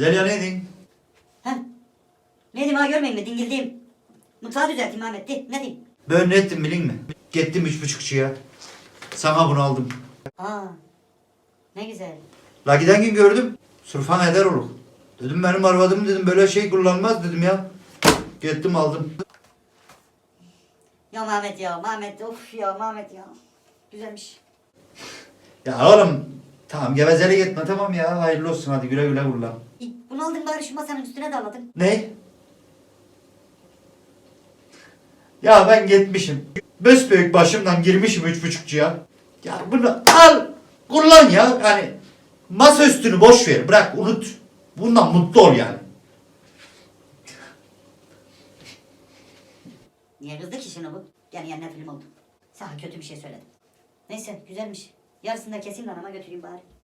Zeliha ne edin? Hem. Ne diyeyim ha görmeyin mi? Dingildim. Mutfağı düzelteyim Ahmet'ti. Ne diyeyim? Ben ne ettim bilin mi? Gittim üç buçukçuya. Sana bunu aldım. Aa. Ne güzel. La giden gün gördüm. Surfan eder olur. Dedim benim arvadım dedim böyle şey kullanmaz dedim ya. Gittim aldım. Ya Mehmet ya. Mehmet of ya Mehmet ya. Güzelmiş. Ya oğlum tamam gevezeli gitme tamam ya hayırlı olsun hadi güle güle kullan. Bunu aldın bari şu masanın üstüne de aladın. Ne? Ya ben gitmişim. Büyük başımdan girmişim üç buçukçuya. Ya bunu al kullan ya. Yani masa üstünü boş ver bırak unut. Bundan mutlu ol yani. Niye kızdı ki şimdi bu? Yani yerine film oldu. Sana kötü bir şey söyledim. Neyse güzelmiş. Yarısını da keseyim de anama götüreyim bari.